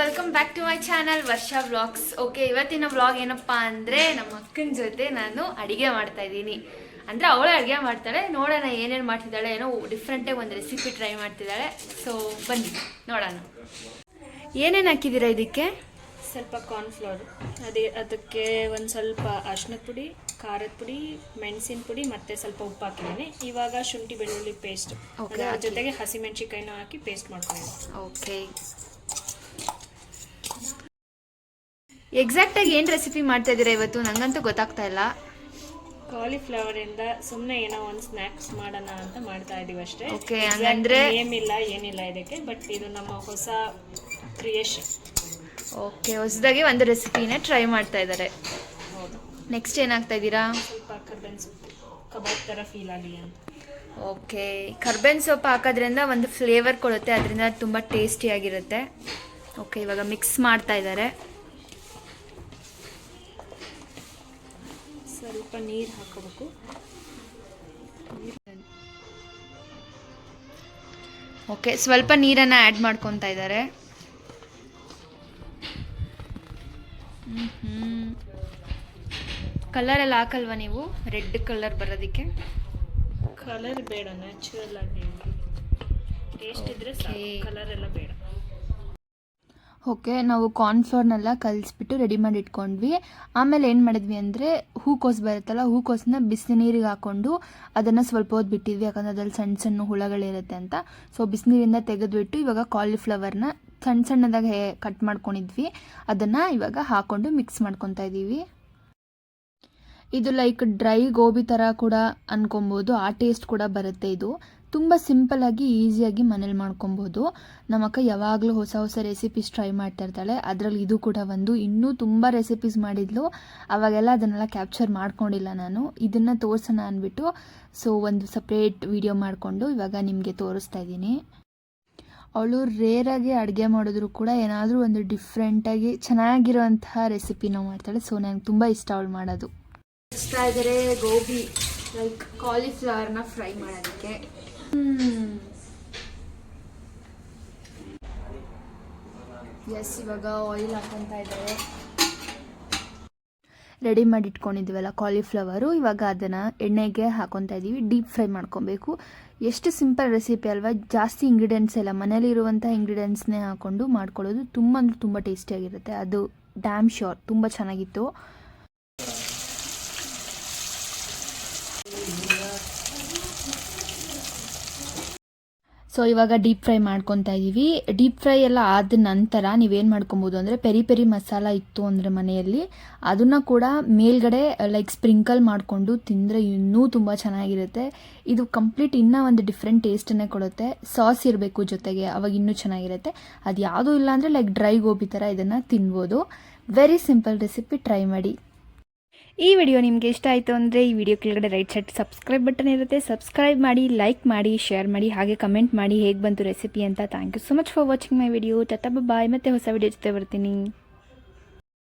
Welcome back to my channel Varsha vlogs okay ಇವತ್ತಿನ vlog ಏನಪ್ಪಾ ಅಂದರೆ ನಮ್ಮ ಅಕ್ಕನ ಜೊತೆ ನಾನು ಅಡಿಗೆ ಮಾಡ್ತಾ ಇದ್ದೀನಿ. ಅಂದರೆ ಅವಳೇ ಅಡುಗೆ ಮಾಡ್ತಾಳೆ ನೋಡೋಣ ಏನೇನು ಮಾಡ್ತಿದ್ದಾಳೆ ಏನೋ ಡಿಫ್ರೆಂಟಾಗಿ ಒಂದು ರೆಸಿಪಿ ಟ್ರೈ ಮಾಡ್ತಿದ್ದಾಳೆ. ಸೊ ಬನ್ನಿ ನೋಡೋಣ. ಏನೇನು ಹಾಕಿದ್ದೀರಾ ಇದಕ್ಕೆ? ಸ್ವಲ್ಪ ಕಾರ್ನ್ಫ್ಲವರ್ ಅದೇ ಅದಕ್ಕೆ ಒಂದು ಸ್ವಲ್ಪ ಅರ್ಶಿನದ ಪುಡಿ ಖಾರದ ಪುಡಿ ಮೆಣಸಿನ ಪುಡಿ ಮತ್ತೆ ಸ್ವಲ್ಪ ಉಪ್ಪು ಹಾಕಿದ್ದೀನಿ. ಇವಾಗ ಶುಂಠಿ ಬೆಳ್ಳುಳ್ಳಿ ಪೇಸ್ಟ್ ಅದರ. ಜೊತೆಗೆ ಹಸಿಮೆಣಸಿಕಾಯಿನೂ ಹಾಕಿ ಪೇಸ್ಟ್ ಮಾಡ್ಕೊಂಡಿದ್ದೀನಿ ಓಕೆ ಎಕ್ಸಾಕ್ಟಾಗಿ ಏನು ರೆಸಿಪಿ ಮಾಡ್ತಾ ಇದ್ದೀರಾ ಇವತ್ತು? ನಂಗಂತೂ ಗೊತ್ತಾಗ್ತಾ ಇಲ್ಲ. ಕಾಲಿಫ್ಲವರ್ ಇಂದ ಸುಮ್ಮನೆ ಏನೋ ಒಂದು ಸ್ನ್ಯಾಕ್ಸ್ ಮಾಡೋಣ ಅಂತ ಮಾಡ್ತಾ ಇದೀವಿ ಅಷ್ಟೇ. ಓಕೆ ಹಂಗಂದ್ರೆ- ಏನಿಲ್ಲ ಏನಿಲ್ಲ ಇದಕ್ಕೆ. ಬಟ್ ಇದು ನಮ್ಮ ಹೊಸ ಕ್ರಿಯೇಷನ್ ಓಕೆ ಹೊಸದಾಗಿ ಒಂದು ರೆಸಿಪಿನ ಟ್ರೈ ಮಾಡ್ತಾ ಇದ್ದಾರೆ. ಹೌದು. ನೆಕ್ಸ್ಟ್ ಏನಾಗ್ತಾ ಇದ್ದೀರಾ? ಸ್ವಲ್ಪ ಕರ್ಬೇನ್ ಸೊಪ್ಪು ಕಬಾಬ್ ಥರ ಫೀಲ್ ಆಗಲಿ ಅಂತ. ಓಕೆ ಕರ್ಬೇವಿನ ಸೊಪ್ಪು ಹಾಕೋದ್ರಿಂದ ಒಂದು ಫ್ಲೇವರ್ ಕೊಡುತ್ತೆ ಅದರಿಂದ ತುಂಬ ಟೇಸ್ಟಿಯಾಗಿರುತ್ತೆ ಓಕೆ ಇವಾಗ ಮಿಕ್ಸ್ ಮಾಡ್ತಾ ಇದ್ದಾರೆ. ಸ್ವಲ್ಪ ನೀರು ಹಾಕೋಬೇಕು. ಓಕೆ ಸ್ವಲ್ಪ ನೀರನ್ನು ಆ್ಯಡ್ ಮಾಡ್ಕೊತಾ ಇದ್ದಾರೆ ಕಲರ್ ಎಲ್ಲ ಹಾಕಲ್ವಾ ನೀವು? ರೆಡ್ ಕಲರ್ ಬರೋದಕ್ಕೆ? ಕಲರ್ ಬೇಡ ನ್ಯಾಚುರಲ್ ಆಗಿ ಟೇಸ್ಟ್ ಇದ್ರೆ. ಕಲರ್ ಎಲ್ಲ ಬೇಡ. ಓಕೆ, ನಾವು ಕಾರ್ನ್ಫ್ಲೋರ್ನೆಲ್ಲ ಕಲಿಸ್ಬಿಟ್ಟು ರೆಡಿ ಮಾಡಿ ಇಟ್ಕೊಂಡ್ವಿ ಆಮೇಲೆ ಏನು ಮಾಡಿದ್ವಿ ಅಂದರೆ, ಹೂಕೋಸು ಬರುತ್ತಲ್ಲ ಹೂಕೋಸನ್ನ ಬಿಸಿ ನೀರಿಗೆ ಹಾಕ್ಕೊಂಡು ಅದನ್ನು ಸ್ವಲ್ಪ ಹೊತ್ತು ಬಿಟ್ಟಿದ್ವಿ ಯಾಕಂದರೆ ಅದ್ರಲ್ಲಿ ಸಣ್ಣ ಸಣ್ಣ ಹುಳಗಳಿರುತ್ತೆ ಅಂತ. ಸೊ ಬಿಸಿನೀರಿಂದ ತೆಗೆದುಬಿಟ್ಟು ಇವಾಗ ಕಾಲಿಫ್ಲವರ್ನ ಸಣ್ಣ ಸಣ್ಣದಾಗಿ ಕಟ್ ಮಾಡ್ಕೊಂಡಿದ್ವಿ. ಅದನ್ನು ಇವಾಗ ಹಾಕ್ಕೊಂಡು ಮಿಕ್ಸ್ ಮಾಡ್ಕೊತಾ ಇದ್ದೀವಿ ಇದು ಲೈಕ್ ಡ್ರೈ ಗೋಬಿ ಥರ ಕೂಡ ಅನ್ಕೊಬೋದು. ಆ ಟೇಸ್ಟ್ ಕೂಡ ಬರುತ್ತೆ ಇದು. ತುಂಬ ಸಿಂಪಲ್ಲಾಗಿ ಈಸಿಯಾಗಿ ಮನೇಲಿ ಮಾಡ್ಕೊಬೋದು. ನಮ್ಮಕ್ಕ ಯಾವಾಗಲೂ ಹೊಸ ಹೊಸ ರೆಸಿಪೀಸ್ ಟ್ರೈ ಮಾಡ್ತಾ ಇರ್ತಾಳೆ. ಅದರಲ್ಲಿ ಇದು ಕೂಡ ಒಂದು. ಇನ್ನೂ ತುಂಬ ರೆಸಿಪೀಸ್ ಮಾಡಿದ್ಲು. ಅವಾಗೆಲ್ಲ ಅದನ್ನೆಲ್ಲ ಕ್ಯಾಪ್ಚರ್ ಮಾಡ್ಕೊಂಡಿಲ್ಲ ನಾನು. ಇದನ್ನು ತೋರಿಸೋಣ ಅಂದ್ಬಿಟ್ಟು ಸೊ ಒಂದು ಸಪ್ರೇಟ್ ವಿಡಿಯೋ ಮಾಡಿಕೊಂಡು ಇವಾಗ ನಿಮಗೆ ತೋರಿಸ್ತಾ ಇದ್ದೀನಿ. ಅವಳು ರೇರಾಗಿ ಅಡುಗೆ ಮಾಡಿದ್ರು ಕೂಡ ಏನಾದರೂ ಒಂದು ಡಿಫ್ರೆಂಟಾಗಿ ಚೆನ್ನಾಗಿರೋಂತಹ ರೆಸಿಪಿನ ಮಾಡ್ತಾಳೆ. ಸೊ ನನಗೆ ತುಂಬ ಇಷ್ಟ ಅವಳು ಮಾಡೋದು. ಇಷ್ಟ ಆದರೆ ಗೋಬಿ ಲೈಕ್ ಕಾಲಿಫ್ಲವರ್ನ ಫ್ರೈ ಮಾಡೋದಕ್ಕೆ. ಎಸ್ ಇವಾಗ ಆಯಿಲ್ ಹಾಕೊತಾ ಇದ್ದಾರೆ ರೆಡಿ ಮಾಡಿ ಇಟ್ಕೊಂಡಿದ್ದೀವಲ್ಲ ಕಾಲಿಫ್ಲವರು ಇವಾಗ ಅದನ್ನು ಎಣ್ಣೆಗೆ ಹಾಕೊತಾ ಇದ್ದೀವಿ. ಡೀಪ್ ಫ್ರೈ ಮಾಡ್ಕೊಬೇಕು. ಎಷ್ಟು ಸಿಂಪಲ್ ರೆಸಿಪಿ ಅಲ್ವಾ? ಜಾಸ್ತಿ ಇಂಗ್ರೀಡಿಯೆಂಟ್ಸ್ ಎಲ್ಲ ಮನೇಲಿ ಇರುವಂಥ ಇಂಗ್ರೀಡಿಯೆಂಟ್ಸ್ನೇ ಹಾಕ್ಕೊಂಡು ಮಾಡ್ಕೊಳ್ಳೋದು ತುಂಬ ಅಂದರೆ ತುಂಬ ಟೇಸ್ಟಿಯಾಗಿರುತ್ತೆ ಅದು ಡ್ಯಾಮ್ ಶ್ಯೂರ್ ತುಂಬ ಚೆನ್ನಾಗಿತ್ತು. ಸೊ ಇವಾಗ ಡೀಪ್ ಫ್ರೈ ಮಾಡ್ಕೊತಾ ಇದ್ದೀವಿ ಡೀಪ್ ಫ್ರೈ ಎಲ್ಲ ಆದ ನಂತರ ನೀವೇನು ಮಾಡ್ಕೊಬೋದು ಅಂದರೆ ಪೆರಿ ಪೆರಿ ಮಸಾಲ ಇತ್ತು ಅಂದರೆ ಮನೆಯಲ್ಲಿ, ಅದನ್ನು ಕೂಡ ಮೇಲ್ಗಡೆ ಲೈಕ್ ಸ್ಪ್ರಿಂಕಲ್ ಮಾಡಿಕೊಂಡು ತಿಂದರೆ ಇನ್ನೂ ತುಂಬ ಚೆನ್ನಾಗಿರುತ್ತೆ. ಇದು ಕಂಪ್ಲೀಟ್ ಇನ್ನೂ ಒಂದು ಡಿಫ್ರೆಂಟ್ ಟೇಸ್ಟನ್ನೇ ಕೊಡುತ್ತೆ. ಸಾಸ್ ಇರಬೇಕು ಜೊತೆಗೆ, ಅವಾಗ ಇನ್ನೂ ಚೆನ್ನಾಗಿರುತ್ತೆ. ಅದು ಯಾವುದೂ ಇಲ್ಲ ಅಂದರೆ ಲೈಕ್ ಡ್ರೈ ಗೋಬಿ ಥರ ಇದನ್ನು ತಿನ್ಬೋದು. ವೆರಿ ಸಿಂಪಲ್ ರೆಸಿಪಿ ಟ್ರೈ ಮಾಡಿ. ಈ ವಿಡಿಯೋ ನಿಮಗೆ ಇಷ್ಟ ಆಯಿತು ಅಂದರೆ ಈ ವಿಡಿಯೋ ಕೆಳಗಡೆ ರೈಟ್ ಸೈಡ್ ಸಬ್ಸ್ಕ್ರೈಬ್ ಬಟನ್ ಇರುತ್ತೆ. ಸಬ್ಸ್ಕ್ರೈಬ್ ಮಾಡಿ ಲೈಕ್ ಮಾಡಿ ಶೇರ್ ಮಾಡಿ, ಹಾಗೆ ಕಮೆಂಟ್ ಮಾಡಿ ಹೇಗೆ ಬಂತು ರೆಸಿಪಿ ಅಂತ. Thank you so much for watching my video tata bye ಮತ್ತೆ ಹೊಸ ವಿಡಿಯೋ ಜೊತೆ ಬರ್ತೀನಿ.